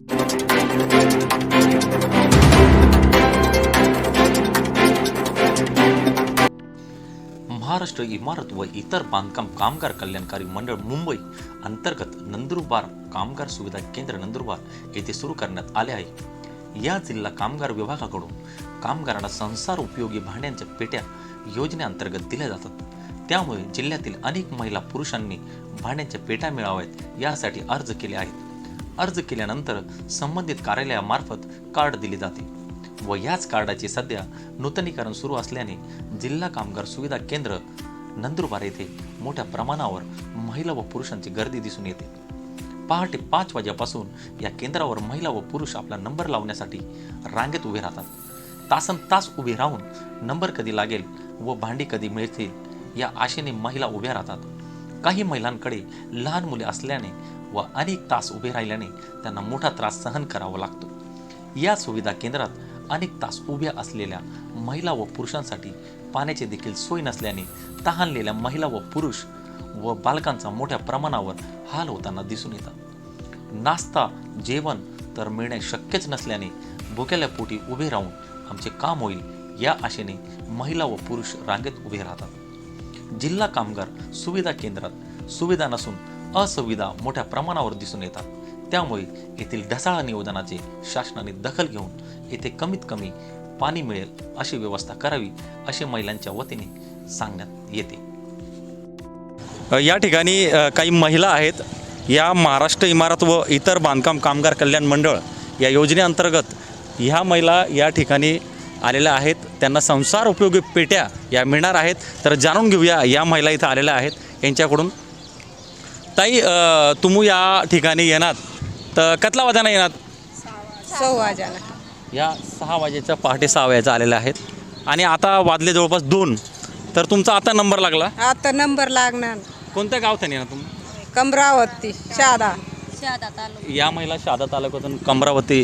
महाराष्ट्र इमारत व इतर बांधकाम कामगार कल्याणकारी मंडळ मुंबई अंतर्गत नंदुरबार कामगार सुविधा केंद्र नंदुरबार येथे सुरू करण्यात आले आहे. या जिल्हा कामगार विभागाकडून कामगारांना संसार उपयोगी भांड्यांच्या पेट्या योजनेअंतर्गत दिल्या जातात. त्यामुळे जिल्ह्यातील अनेक महिला पुरुषांनी भांड्यांच्या पेट्या मिळाव्यात यासाठी अर्ज केले आहेत. अर्ज केल्यानंतर संबंधित कार्यालयामार्फत कार्ड दिले जाते व याच कार्डाचे सध्या नूतनीकरण सुरू असल्याने जिल्हा कामगार सुविधा केंद्र नंदुरबार येथे मोठ्या प्रमाणावर महिला व पुरुषांची गर्दी दिसून येते. पहाटे पाच वाजेपासून या केंद्रावर महिला व पुरुष आपला नंबर लावण्यासाठी रांगेत उभे राहतात. तासन तास उभे राहून नंबर कधी लागेल व भांडी कधी मिळतील या आशेने महिला उभ्या राहतात. काही महिलांकडे लहान मुले असल्याने व अनेक तास उभे राहिल्याने त्यांना मोठा त्रास सहन करावा लागतो. या सुविधा केंद्रात अनेक तास उभ्या असलेल्या महिला व पुरुषांसाठी पाण्याची देखील सोय नसल्याने तहानलेल्या महिला व पुरुष व बालकांचा मोठ्या प्रमाणावर हाल होताना दिसून येतात. नाश्ता जेवण तर मिळणे शक्यच नसल्याने भुक्याल्या पोटी उभे राहून आमचे काम होईल या आशेने महिला व पुरुष रांगेत उभे राहतात. जिल्हा कामगार सुविधा केंद्रात. सुविधा नसून असुविधा मोठ्या प्रमाणावर दिसून येतात. त्यामुळे येथील ढसाळा नियोजनाचे शासनाने दखल घेऊन येथे कमीत कमी पाणी मिळेल अशी व्यवस्था करावी असे महिलांच्या वतीने सांगण्यात येते. या ठिकाणी काही महिला आहेत. या महाराष्ट्र इमारत व इतर बांधकाम कामगार कल्याण मंडळ या योजनेअंतर्गत ह्या महिला या ठिकाणी आलेल्या आहेत. त्यांना संसार उपयोगी पेट्या या मिळणार आहेत. तर जाणून घेऊया या महिला इथं आलेल्या आहेत. यांच्याकडून ताई तुम्ही या ठिकाणी येणार. तर कतला वाजाना येणार? जण या सहा वाजेच्या पहाटे सहा वाजेचा आलेल्या आहेत. आणि आता वाजले जवळपास दोन. तर तुमचा आता नंबर लागला? आता नंबर लागणार. कोणत्या गावात येणार तुम्ही? कमरावती शादा. या महिला शहादा तालुक्यातून कमरावती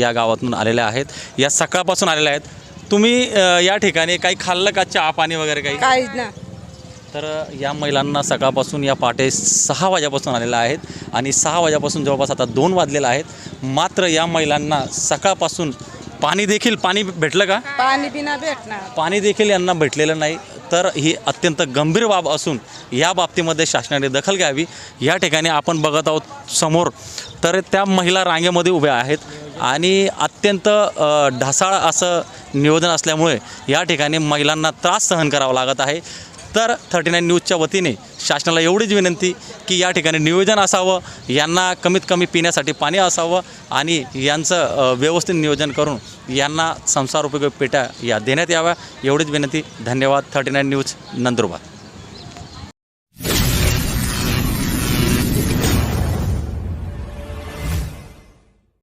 या गावातून आलेल्या आहेत. या सकाळपासून आलेल्या आहेत. तुम्ही या ठिकाणी काही खाल्लं का चहा पाणी वगैरे काही? काहीच ना. तर या महिलांना सकाळपासून या पहाटे सहा वाजेपासून आलेल्या आहेत. आणि सहा वाजेपासून जवळपास आता दोन वाजलेलं आहेत. मात्र या महिलांना सकाळपासून पाणी देखील पाणी भेटलं का? पाणी बिना भेटणार. पाणी देखील यांना भेटलेलं नाही. तर ही अत्यंत गंभीर बाब असून या बाबतीमध्ये शासनाने दखल घ्यावी. या ठिकाणी आपण बघत आहोत समोर तर त्या महिला रांगेमध्ये उभ्या आहेत आणि अत्यंत ढासाळ असं नियोजन असल्यामुळे या ठिकाणी महिलांना त्रास सहन करावा लागत आहे. तर थर्टी नाईन न्यूजच्या वतीने शासनाला एवढीच विनंती की या ठिकाणी नियोजन असावं यांना कमीत कमी पिण्यासाठी पाणी असावं आणि यांचं व्यवस्थित नियोजन करून यांना संसार उपयोगी पेट्या या देण्यात याव्या एवढीच विनंती. धन्यवाद. Thirty nine news Nandurbar.